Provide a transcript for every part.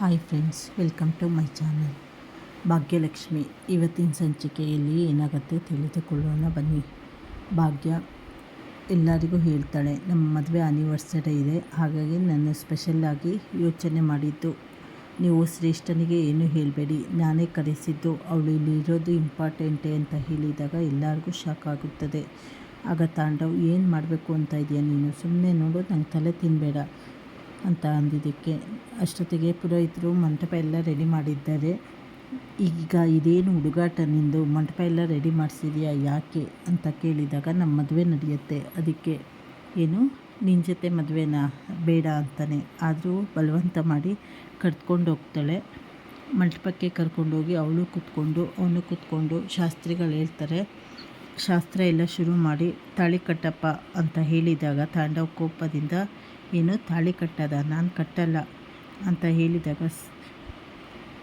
Hi friends welcome to my channel Bhagyalakshmi, ಇವತ್ತಿನ ಸಂಚಿಕೆಯಲ್ಲಿ ಏನಾಗುತ್ತೆ ತಿಳಿದುಕೊಳ್ಳೋಣ ಬನ್ನಿ. ಭಾಗ್ಯ ಎಲ್ಲರಿಗೂ ಹೇಳ್ತಾಳೆ, ನಮ್ಮ ಮದುವೆ ಆನಿವರ್ಸರಿ ಇದೆ, ಹಾಗಾಗಿ ನಾನು ಸ್ಪೆಷಲ್ಲಾಗಿ ಯೋಚನೆ ಮಾಡಿದ್ದು. ನೀವು ಶ್ರೇಷ್ಠನಿಗೆ ಏನು ಹೇಳಬೇಡಿ, ನಾನೇ ಕರೆಸಿದ್ದು. ಅವಳು ಇಲ್ಲಿ ಇರೋದು ಇಂಪಾರ್ಟೆಂಟೇ ಅಂತ ಹೇಳಿದಾಗ ಎಲ್ಲರಿಗೂ ಶಾಕ್ ಆಗುತ್ತದೆ. ಆಗ ತಾಂಡವ್, ಏನು ಮಾಡಬೇಕು ಅಂತ ಇದೆಯಾ ನೀನು? ಸುಮ್ಮನೆ ನೋಡು, ನಂಗೆ ತಲೆ ತಿನ್ನಬೇಡ ಅಂತ ಅಂದಿದ್ದಕ್ಕೆ ಅಷ್ಟೊತ್ತಿಗೆ ಪುರೋಹಿತರು ಮಂಟಪ ಎಲ್ಲ ರೆಡಿ ಮಾಡಿದ್ದಾರೆ. ಈಗ ಇದೇನು ಹುಡುಗಾಟ ನಿಂದು ಮಂಟಪ ಎಲ್ಲ ರೆಡಿ ಮಾಡಿಸಿದ್ಯಾ, ಯಾಕೆ ಅಂತ ಕೇಳಿದಾಗ ನಮ್ಮ ಮದುವೆ ನಡೆಯುತ್ತೆ. ಅದಕ್ಕೆ ಏನು ನಿನ್ನ ಜೊತೆ ಮದುವೆನಾ? ಬೇಡ ಅಂತಾನೆ. ಆದರೂ ಬಲವಂತ ಮಾಡಿ ಕರ್ತ್ಕೊಂಡು ಹೋಗ್ತಾಳೆ. ಮಂಟಪಕ್ಕೆ ಕರ್ಕೊಂಡೋಗಿ ಅವಳು ಕೂತ್ಕೊಂಡು, ಅವನು ಕೂತ್ಕೊಂಡು ಶಾಸ್ತ್ರಿಗಳು ಹೇಳ್ತಾರೆ, ಶಾಸ್ತ್ರ ಎಲ್ಲ ಶುರು ಮಾಡಿ ತಾಳಿ ಕಟ್ಟಪ್ಪ ಅಂತ ಹೇಳಿದಾಗ ತಾಂಡವ ಕೋಪದಿಂದ ಏನು ತಾಳಿ ಕಟ್ಟದ? ನಾನು ಕಟ್ಟಲ್ಲ ಅಂತ ಹೇಳಿದಾಗ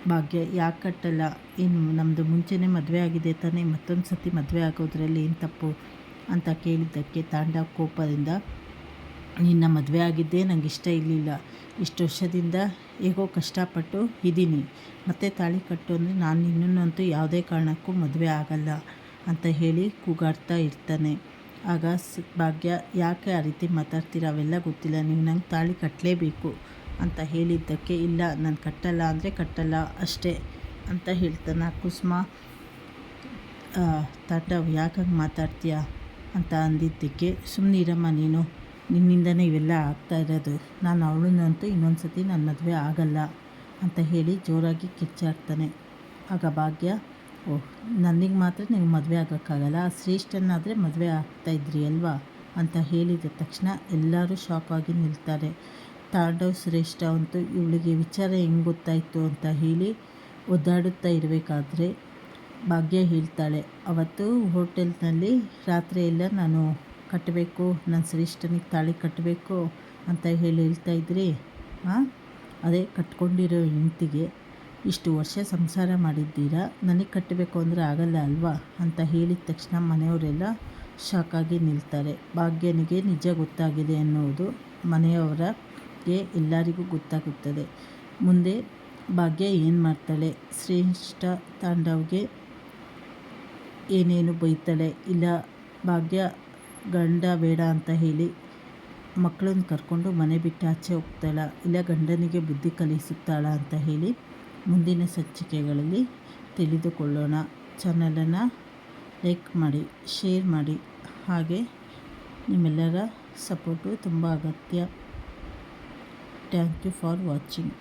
ಭಾಗ್ಯ, ಯಾಕೆ ಕಟ್ಟಲ್ಲ? ಏನು ನಮ್ಮದು ಮುಂಚೆನೇ ಮದುವೆ ಆಗಿದೆ ತಾನೇ, ಮತ್ತೊಂದು ಸತಿ ಮದುವೆ ಆಗೋದ್ರಲ್ಲಿ ಏನು ತಪ್ಪು ಅಂತ ಕೇಳಿದ್ದಕ್ಕೆ ತಾಂಡ ಕೋಪದಿಂದ, ನಿನ್ನ ಮದುವೆ ಆಗಿದ್ದೇ ನನಗೆ ಇಷ್ಟ ಇರಲಿಲ್ಲ. ಇಷ್ಟು ವರ್ಷದಿಂದ ಹೇಗೋ ಕಷ್ಟಪಟ್ಟು ಇದ್ದೀನಿ. ಮತ್ತು ತಾಳಿ ಕಟ್ಟು ಅಂದರೆ ನಾನು ಇನ್ನೊಂದಂತೂ ಯಾವುದೇ ಕಾರಣಕ್ಕೂ ಮದುವೆ ಆಗಲ್ಲ ಅಂತ ಹೇಳಿ ಕೂಗಾಡ್ತಾ ಇರ್ತಾನೆ. ಆಗ ಭಾಗ್ಯ, ಯಾಕೆ ಆ ರೀತಿ ಮಾತಾಡ್ತೀರ? ಅವೆಲ್ಲ ಗೊತ್ತಿಲ್ಲ. ನೀವು ನಂಗೆ ತಾಳಿ ಕಟ್ಟಲೇಬೇಕು ಅಂತ ಹೇಳಿದ್ದಕ್ಕೆ ಇಲ್ಲ. ನಾನು ಕಟ್ಟಲ್ಲ ಅಂದರೆ ಕಟ್ಟಲ್ಲ, ಅಷ್ಟೇ ಅಂತ ಹೇಳ್ತಾನೆ ಕುಸುಮ. ತಾಟವ್ ಯಾಕೆ ಹಂಗೆ ಮಾತಾಡ್ತೀಯ ಅಂತ ಅಂದಿದ್ದಕ್ಕೆ ಸುಮ್ಮನಿರಮ್ಮ ನೀನು. ನಿನ್ನಿಂದನೇ ಇವೆಲ್ಲ ಆಗ್ತಾ ಇರೋದು. ನಾನು ಅವಳನ್ನಂತೂ ಇನ್ನೊಂದು ಸತಿ ನನ್ನ ಮದುವೆ ಆಗಲ್ಲ ಅಂತ ಹೇಳಿ ಜೋರಾಗಿ ಕಿಚ್ಚಾಡ್ತಾನೆ ಆಗ ಭಾಗ್ಯ ಓಹ್ ನನಗೆ ಮಾತ್ರ ನೀವು ಮದುವೆ ಆಗೋಕ್ಕಾಗಲ್ಲ, ಶ್ರೇಷ್ಠನಾದರೆ ಮದುವೆ ಆಗ್ತಾಯಿದ್ರಿ ಅಲ್ವಾ? ಅಂತ ಹೇಳಿದ ತಕ್ಷಣ ಎಲ್ಲರೂ ಶಾಕ್ ಆಗಿ ನಿಲ್ತಾರೆ. ತಾಂಡವ್, ಶ್ರೇಷ್ಠ ಅಂತೂ ಇವಳಿಗೆ ವಿಚಾರ ಹೆಂಗೆ ಗೊತ್ತಾಯಿತು ಅಂತ ಹೇಳಿ ಒದ್ದಾಡುತ್ತಾ ಇರಬೇಕಾದ್ರೆ ಭಾಗ್ಯ ಹೇಳ್ತಾಳೆ, ಅವತ್ತು ಹೋಟೆಲ್ನಲ್ಲಿ ರಾತ್ರಿ ಎಲ್ಲ ನಾನು ಕಟ್ಟಬೇಕು ನನ್ನ ಶ್ರೇಷ್ಠನಿಗೆ ತಾಳಿ ಕಟ್ಟಬೇಕು ಅಂತ ಹೇಳಿ ಹೇಳ್ತಾ ಇದ್ರಿ ಹಾಂ ಅದೇ, ಕಟ್ಕೊಂಡಿರೋ ಹೆಂಡ್ತಿಗೆ ಇಷ್ಟು ವರ್ಷ ಸಂಸಾರ ಮಾಡಿದ್ದೀರಾ? ನನಗೆ ಕಟ್ಟಬೇಕು ಅಂದರೆ ಆಗಲ್ಲ ಅಲ್ವಾ? ಅಂತ ಹೇಳಿದ ತಕ್ಷಣ ಮನೆಯವರೆಲ್ಲ ಶಾಕಾಗಿ ನಿಲ್ತಾರೆ. ಭಾಗ್ಯನಿಗೆ ನಿಜ ಗೊತ್ತಾಗಿದೆ ಅನ್ನೋದು ಮನೆಯವರಿಗೆ ಎಲ್ಲರಿಗೂ ಗೊತ್ತಾಗುತ್ತದೆ. ಮುಂದೆ ಭಾಗ್ಯ ಏನು ಮಾಡ್ತಾಳೆ? ಶ್ರೇಷ್ಠ ತಾಂಡವ್ಗೆ ಏನೇನು ಬೈತಾಳೆ? ಇಲ್ಲ, ಭಾಗ್ಯ ಗಂಡ ಬೇಡ ಅಂತ ಹೇಳಿ ಮಕ್ಕಳನ್ನು ಕರ್ಕೊಂಡು ಮನೆ ಬಿಟ್ಟು ಆಚೆ ಹೋಗ್ತಾಳ? ಇಲ್ಲ, ಗಂಡನಿಗೆ ಬುದ್ಧಿ ಕಲಿಸುತ್ತಾಳ ಅಂತ ಹೇಳಿ ಮುಂದಿನ ಸಂಚಿಕೆಗಳಲ್ಲಿ ತಿಳಿದುಕೊಳ್ಳೋಣ. ಚಾನಲನ್ನು ಲೈಕ್ ಮಾಡಿ, ಶೇರ್ ಮಾಡಿ. ಹಾಗೆ ನಿಮ್ಮೆಲ್ಲರ ಸಪೋರ್ಟು ತುಂಬ ಅಗತ್ಯ. Thank you for watching.